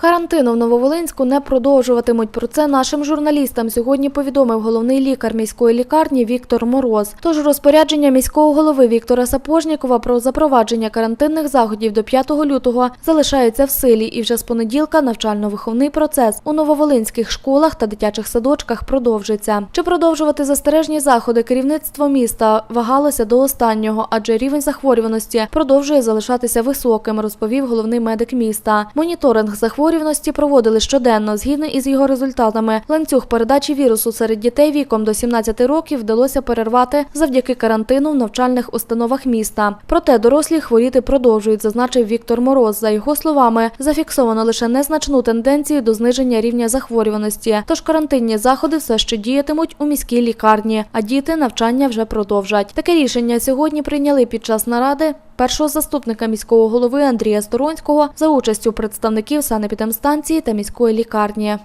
Карантину в Нововолинську не продовжуватимуть. Про це нашим журналістам сьогодні повідомив головний лікар міської лікарні Віктор Мороз. Тож розпорядження міського голови Віктора Сапожнікова про запровадження карантинних заходів до 5 лютого залишається в силі, і вже з понеділка навчально-виховний процес у нововолинських школах та дитячих садочках продовжиться. Чи продовжувати застережні заходи керівництво міста вагалося до останнього, адже рівень захворюваності продовжує залишатися високим, розповів головний медик міста. Моніторинг захворюваності проводили щоденно. Згідно із його результатами, ланцюг передачі вірусу серед дітей віком до 17 років вдалося перервати завдяки карантину в навчальних установах міста. Проте дорослі хворіти продовжують, зазначив Віктор Мороз. За його словами, зафіксовано лише незначну тенденцію до зниження рівня захворюваності. Тож карантинні заходи все ще діятимуть у міській лікарні, а діти навчання вже продовжать. Таке рішення сьогодні прийняли під час наради першого заступника міського голови Андрія Сторонського за участю представників санепідемстанції та міської лікарні.